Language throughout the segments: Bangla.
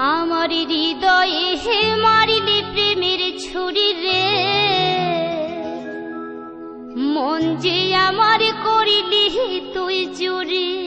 আমার হৃদয়ে হে মারিলে প্রেমের ছুরি রে। মন যে আমার করিলি তুই চুরি।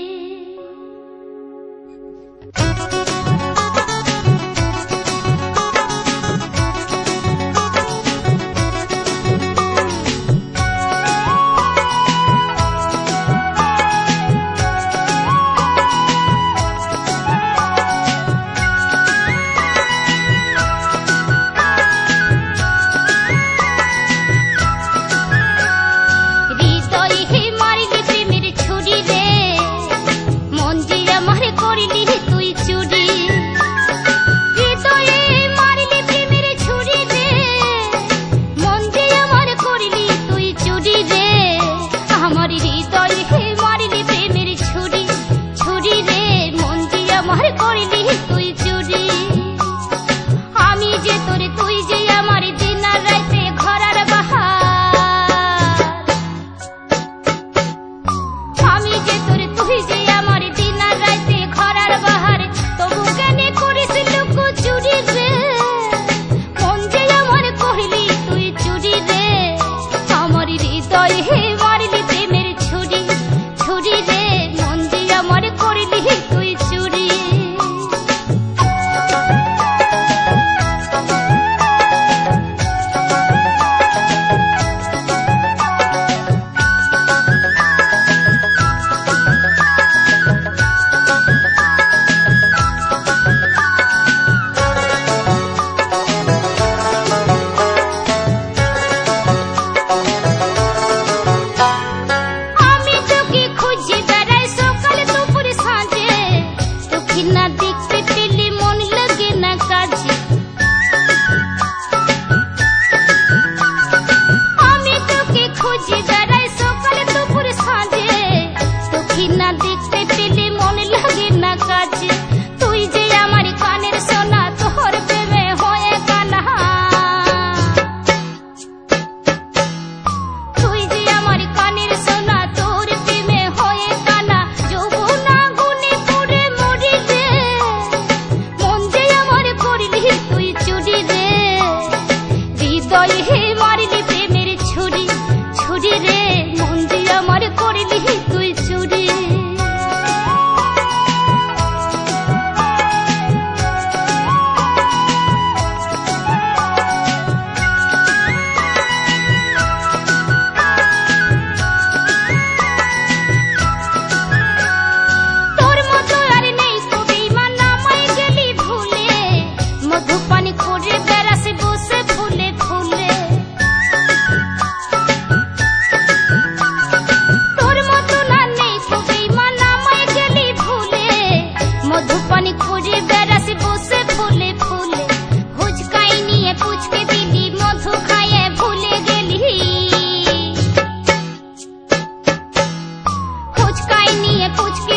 путь